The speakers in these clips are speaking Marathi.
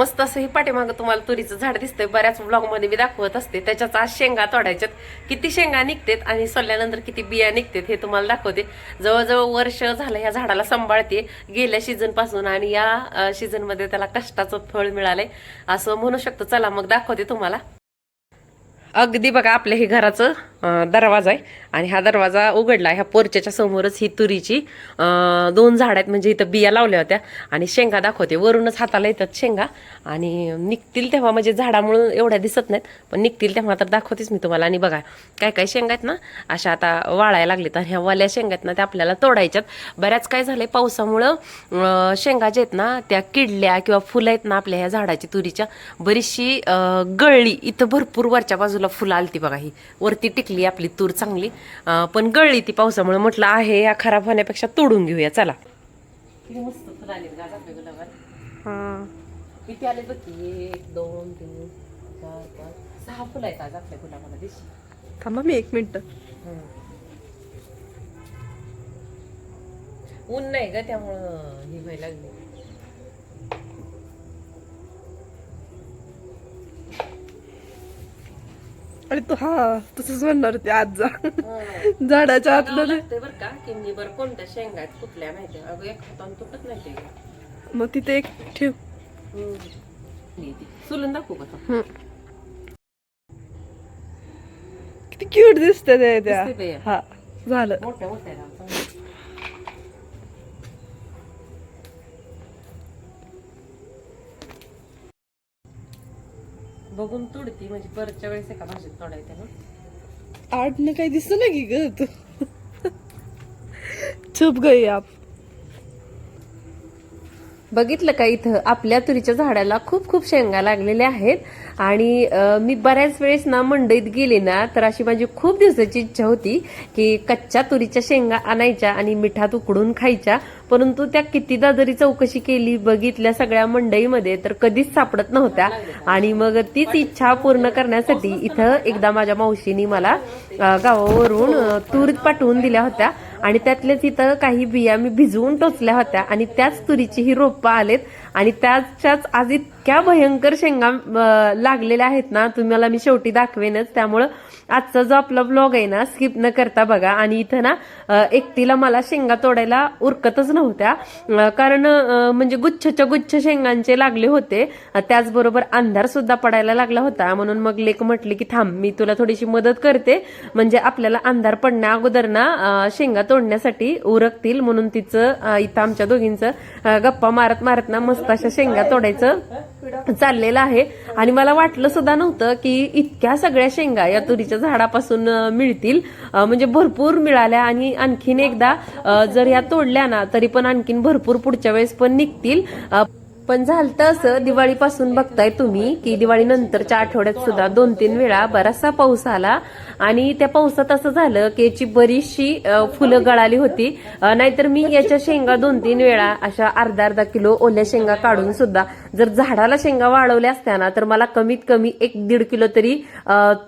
मस्त असंही पाठीमागं तुम्हाला तुरीचं झाड दिसतंय. बऱ्याच ब्लॉगमध्ये मी दाखवत असते. त्याच्यात आज शेंगा तोडायच्यात. किती शेंगा निघतात आणि सोडल्यानंतर किती बिया निघतात हे तुम्हाला दाखवते. जवळजवळ वर्ष झालं या झाडाला सांभाळते. गेल्या सीझनपासून आणि या सीझनमध्ये त्याला कष्टाचं फळ मिळालंय. असं म्हणू शकतो. चला मग दाखवते तुम्हाला. अगदी बघा आपल्या हे घराचं. दरवाजा आहे. आणि हा दरवाजा उघडला. ह्या पोरच्याच्या समोरच ही तुरीची दोन झाड आहेत. म्हणजे इथं बिया लावल्या होत्या. आणि शेंगा दाखवते. वरूनच हाताला येतात शेंगा. आणि निघतील तेव्हा म्हणजे झाडामुळं एवढ्या दिसत नाहीत. पण निघतील तेव्हा तर दाखवतेच मी तुम्हाला. आणि बघा काय काय शेंगा आहेत ना? अशा आता वाळायला लागलेत. आणि ह्या वाल्या शेंगा आहेत ना त्या आपल्याला तोडायच्यात. बऱ्याच काय झालंय पावसामुळं शेंगा जे आहेत ना त्या किडल्या किंवा फुलं आहेत ना आपल्या ह्या झाडाची तुरीच्या बरीचशी गळली. इथं भरपूर वरच्या बाजूला फुलं आलती बघा ही. वरती टिक टिकली आपली तूर चांगली. पण गळली ती पावसामुळे. म्हटलं आहे या खराब होण्यापेक्षा तोडून घेऊया. चला. किती मस्त फुलं आली बघ की एक दोन तीन चार पाच सहा फुलं आहेत आज आपल्या गुलाबाला दिशी थांबा मी एक मिनिट. ऊन नाही ग त्यामुळं ही व्हायला लागली. आणि तू हा तसंच म्हणणार ते आज जा. झाडाच्या आतलं बरं का की मी बरं कोणत्या शेंगा आहेत कुठल्या माहिती अगं एक हातानं तुटत नाही ते. मग तिथे एक ठेव. सुलून दाखवू का तो? हम्म. किती क्यूट दिसते ते त्या. दिसते ते? हा झालं. मोठ्या मोठ्या बघून तोडती म्हणजे परतच्या वेळेस एका भाषेत तोडायचं ना. आडनं काही दिसत ना की ग तू? चुप गई आप. बघितलं का इथं? आपल्या तुरीच्या झाडाला खूप खूप शेंगा लागलेल्या आहेत. आणि मी बऱ्याच वेळेस ना मंडईत गेले ना तर अशी माझी खूप दिवसाची इच्छा होती की कच्च्या तुरीच्या शेंगा आणायच्या आणि मिठात उकडून खायच्या. परंतु त्या कितीदा जरी चौकशी केली बघितल्या सगळ्या मंडईमध्ये तर कधीच सापडत नव्हत्या. आणि मग तीच इच्छा पूर्ण करण्यासाठी इथं एकदा माझ्या मावशीनी मला गावावरून तूर पाठवून दिल्या होत्या. आणि त्यातलेच इथं काही बिया मी भिजवून टोचल्या होत्या आणि त्याच तुरीची ही रोपं आलेत आणि त्याच्याच आज इतक्या भयंकर शेंगा लागलेल्या आहेत ना तुम्हाला मी शेवटी दाखवेनच. त्यामुळं आजचा जो आपला ब्लॉग आहे ना स्किप न करता बघा. आणि इथं ना एकटीला मला शेंगा तोडायला उरकतच नव्हत्या. कारण म्हणजे गुच्छच्या गुच्छ शेंगांचे लागले होते. त्याचबरोबर अंधार सुद्धा पडायला लागला होता. म्हणून मग लेक म्हटले की थांब मी तुला थोडीशी मदत करते. म्हणजे आपल्याला अंधार पडण्या अगोदर ना शेंगा तोडण्यासाठी उरकतील. म्हणून तिचं इथं आमच्या दोघींचं गप्पा मारत मारत ना मस्त अशा शेंगा तोडायचं. चाललेलं आहे. आणि मला वाटलं सुद्धा नव्हतं की इतक्या सगळ्या शेंगा या तुरीच्या झाडापासून मिळतील. म्हणजे भरपूर मिळाल्या आणि आणखीन एकदा जर या तोडल्या ना तरी पण आणखीन भरपूर पुढच्या वेळेस पण निघतील. पण झालं असं दिवाळीपासून बघताय तुम्ही की दिवाळी नंतरच्या आठवड्यात सुद्धा दोन तीन वेळा बराचसा पाऊस आला. आणि त्या पावसात असं झालं की याची बरीचशी फुलं गळाली होती. नाहीतर मी याच्या शेंगा दोन तीन वेळा अशा अर्धा अर्धा किलो ओल्या शेंगा काढून सुद्धा जर झाडाला शेंगा वाढवल्या असत्या ना तर मला कमीत कमी एक दीड किलो तरी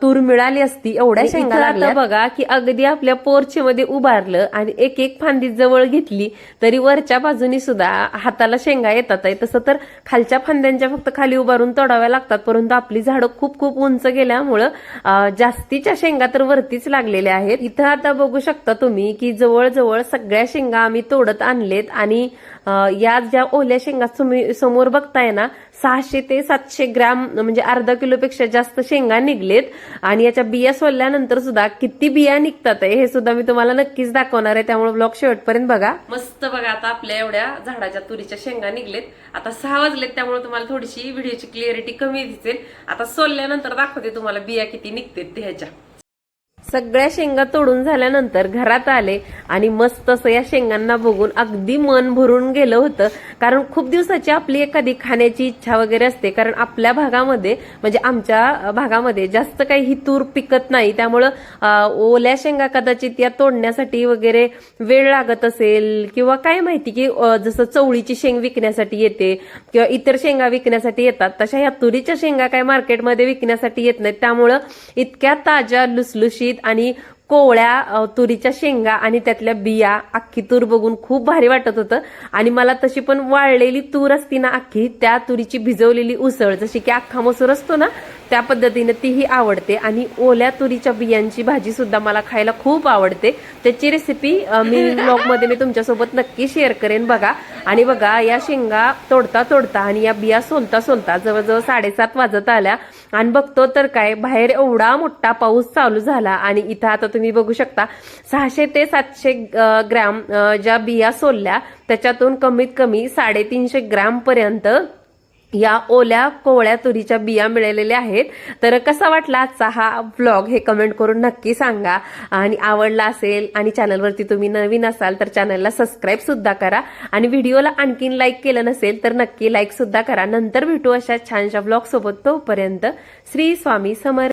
तूर मिळाली असती एवढ्या शेंगा लागल्या. बघा की अगदी आपल्या पोर्चमध्ये उभारलं आणि एक एक फांदी जवळ घेतली तरी वरच्या बाजूनी सुद्धा हाताला शेंगा येतात तसं तर खालच्या फांद्यांच्या फक्त खाली उभारून तोडाव्या लागतात परंतु आपली झाडं खूप खूप उंच गेल्यामुळं जास्तीच्या शेंगा तर वरतीच लागलेल्या आहेत. इथं आता बघू शकता तुम्ही की जवळजवळ सगळ्या शेंगा आम्ही तोडत आणलेत आणि या ज्या ओल्या शेंगा तुम्ही समोर बघताय ना सहाशे ते सातशे ग्रॅम म्हणजे अर्धा किलोपेक्षा जास्त शेंगा निघलेत. आणि याच्या बिया सोलल्यानंतर सुद्धा किती बिया निघतात हे सुद्धा मी तुम्हाला नक्कीच दाखवणार आहे. त्यामुळे ब्लॉग शेवटपर्यंत बघा. मस्त बघा आता आपल्या एवढ्या झाडाच्या तुरीच्या शेंगा निघलेत. आता सहा वाजलेत त्यामुळे तुम्हाला थोडीशी व्हिडिओची क्लिअरिटी कमी दिसेल. आता सोलल्यानंतर दाखवते तुम्हाला बिया किती निघतात ह्याच्या. सगळ्या शेंगा तोडून झाल्यानंतर घरात आले आणि मस्त असं या शेंगांना बघून अगदी मन भरून गेलं होतं. कारण खूप दिवसाची आपली एखादी खाण्याची इच्छा वगैरे असते. कारण आपल्या भागामध्ये म्हणजे आमच्या भागामध्ये जास्त काही ही तूर पिकत नाही. त्यामुळं ओल्या शेंगा कदाचित या तोडण्यासाठी वगैरे वेळ लागत असेल किंवा काय माहिती की जसं चवळीची शेंग विकण्यासाठी येते किंवा इतर शेंगा विकण्यासाठी येतात. तशा या तुरीच्या शेंगा काय मार्केटमध्ये विकण्यासाठी येत नाहीत. त्यामुळं इतक्या ताज्या लुसलुशीत आणि कोवळ्या तुरीच्या शेंगा आणि त्यातल्या बिया अख्खी तूर बघून खूप भारी वाटत होतं. आणि मला तशी पण वाळलेली तूर असती ना अख्खी त्या तुरीची भिजवलेली उसळ जशी की अख्खा मसूर असतो ना त्या पद्धतीने तीही आवडते. आणि ओल्या तुरीच्या बियांची भाजी सुद्धा मला खायला खूप आवडते. त्याची रेसिपी मी ब्लॉगमध्ये मी तुमच्यासोबत नक्की शेअर करेन बघा. आणि बघा या शेंगा तोडता तोडता आणि या बिया सोलता सोलता जवळजवळ साडेसात वाजत आल्या. आणि बघतो तर काय बाहेर एवढा मोठा पाऊस चालू झाला. आणि इथं आता तुम्ही बघू शकता सहाशे ते सातशे ग्रॅम ज्या बिया सोलल्या त्याच्यातून कमीत कमी साडेतीनशे ग्रॅम पर्यंत या ओल्या कोवळ्या तुरीच्या बिया मिळालेल्या आहेत. तर कसा वाटला आजचा हा ब्लॉग हे कमेंट करून नक्की सांगा. आणि आवडला असेल आणि चॅनलवरती तुम्ही नवीन असाल तर चॅनलला सबस्क्राईब सुद्धा करा. आणि व्हिडिओला आणखीन लाईक केलं नसेल तर नक्की लाईक सुद्धा करा. नंतर भेटू अशा छानशा ब्लॉग सोबत तोपर्यंत श्री स्वामी समर्थ.